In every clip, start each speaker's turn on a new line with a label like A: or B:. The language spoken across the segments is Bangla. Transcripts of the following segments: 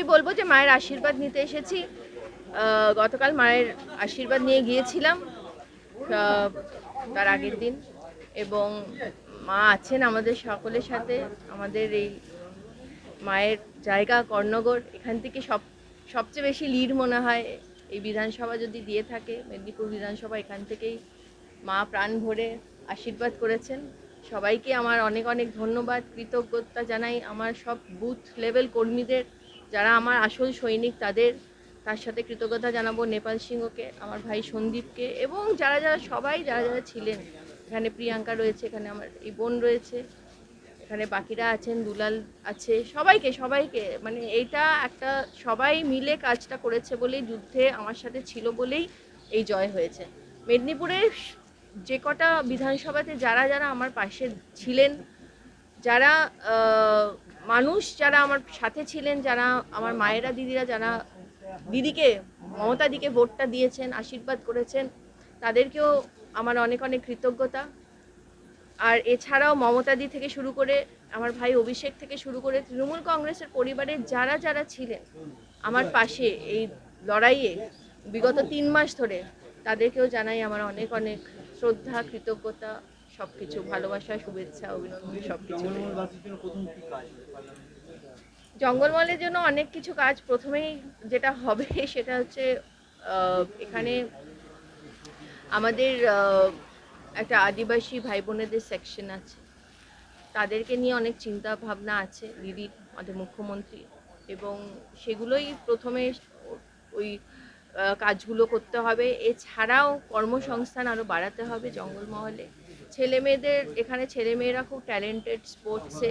A: এইটুকুই বলব যে মায়ের আশীর্বাদ নিতে এসেছি। গতকাল মায়ের আশীর্বাদ নিয়ে গিয়েছিলাম। তার আগের দিন। এবং মা আছেন আমাদের সকলের সাথে। আমাদের এই মায়ের জায়গা, কর্ণগর, এখান থেকে সব, সবচেয়ে বেশি লিড মনে হয় এই বিধানসভা যদি দিয়ে থাকে। মেদিনীপুর বিধানসভা এখান থেকেই মা প্রাণ ভরে আশীর্বাদ করেছেন। সবাইকে আমার অনেক অনেক ধন্যবাদ, কৃতজ্ঞতা জানাই। আমার সব বুথ লেভেল কর্মীদের যারা আমার আসল সৈনিক, তাদের, তার সাথে কৃতজ্ঞতা জানাব নেপাল সিংহকে, আমার ভাই সন্দীপকে এবং যারা যারা সবাই যারা যারা ছিলেন। এখানে প্রিয়াঙ্কা রয়েছে, এখানে আমার এই বোন রয়েছে, এখানে বাকিরা আছেন, দুলাল আছে, সবাইকে সবাইকে। মানে এইটা একটা, সবাই মিলে কাজটা করেছে বলেই, যুদ্ধে আমার সাথে ছিল বলেই এই জয় হয়েছে। মেদিনীপুরের যে কটা বিধানসভাতে যারা যারা আমার পাশে ছিলেন, যারা মানুষ যারা আমার সাথে ছিলেন, যারা আমার মায়েরা, দিদিরা, যারা দিদিকে, মমতা দিকে ভোটটা দিয়েছেন, আশীর্বাদ করেছেন, তাদেরকেও আমার অনেক অনেক কৃতজ্ঞতা। আর এছাড়াও মমতাদি থেকে শুরু করে আমার ভাই অভিষেক থেকে শুরু করে তৃণমূল কংগ্রেসের পরিবারে যারা যারা ছিলেন, আমার পাশে এই লড়াইয়ে বিগত তিন মাস ধরে তাদেরকেও জানাই আমার অনেক অনেক শ্রদ্ধা, কৃতজ্ঞতা। সব কিছু ভালোবাসা, শুভেচ্ছা, অভিনন্দন সব কিছু
B: জঙ্গলমহলবাসীর জন্য প্রথম কি কাজ
A: জঙ্গলমহলের জন্য অনেক কিছু কাজ প্রথমেই যেটা হবে সেটা হচ্ছে এখানে আমাদের একটা আদিবাসী ভাই বোনেদের সেকশন আছে। তাদেরকে নিয়ে অনেক চিন্তা ভাবনা আছে দিদির আমাদের মুখ্যমন্ত্রী। এবং সেগুলোই প্রথমে ওই কাজগুলো করতে হবে। এছাড়াও কর্মসংস্থান আরও বাড়াতে হবে জঙ্গলমহলে। ছেলে মেয়েদের এখানে ছেলে মেয়েরা খুব ট্যালেন্টেড স্পোর্টসে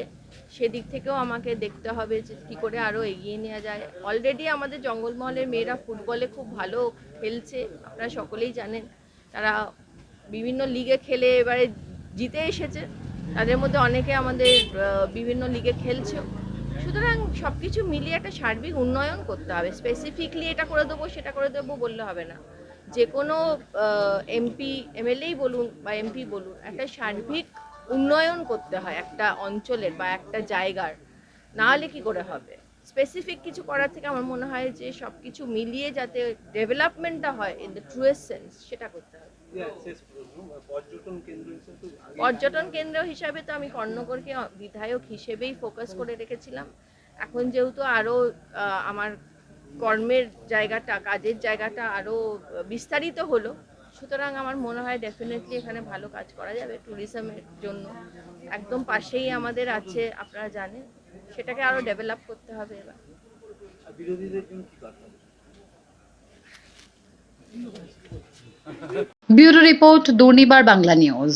A: সেদিক থেকেও আমাকে দেখতে হবে যে কী করে আরও এগিয়ে নেওয়া যায়। অলরেডি আমাদের জঙ্গলমহলের মেয়েরা ফুটবলে খুব ভালো খেলছে, আপনারা সকলেই জানেন। তারা বিভিন্ন লিগে খেলে, এবারে জিতে এসেছে। তাদের মধ্যে অনেকে আমাদের বিভিন্ন লিগে খেলছে। সুতরাং সব কিছু মিলিয়ে একটা সার্বিক উন্নয়ন করতে হবে। স্পেসিফিকলি এটা করে দেবো, সেটা করে দেবো বললে হবে না। যে কোনো এমপি এমএলএই বলুন বা এমপি বলুন একটা সার্বিক উন্নয়ন করতে হয় একটা অঞ্চলের বা একটা জায়গার। না হলে কি করে হবে? স্পেসিফিক কিছু করার থেকে আমার মনে হয় যে সব কিছু মিলিয়ে যাতে ডেভেলপমেন্টটা হয় ইন দ্য ট্রুয়েস্ট সেন্স সেটা করতে হবে।
B: পর্যটন কেন্দ্র হিসেবে তো আগে
A: পর্যটন কেন্দ্র হিসাবে তো আমি কর্ণগরকে বিধায়ক হিসেবেই ফোকাস করে রেখেছিলাম। এখন যেহেতু আরও আমার কর্মের জায়গাটা কাজের জায়গাটা আরও বিস্তারিত হলো। সুতরাং আমার মনে হয় ডেফিনেটলি এখানে ভালো কাজ করা যাবে ট্যুরিজমের জন্য। একদম পাশেই আমাদের আছে আপনারা জানেন। সেটাকে আরও ডেভেলপ করতে হবে এবার।
C: Bureau report Durnibar Bangla news.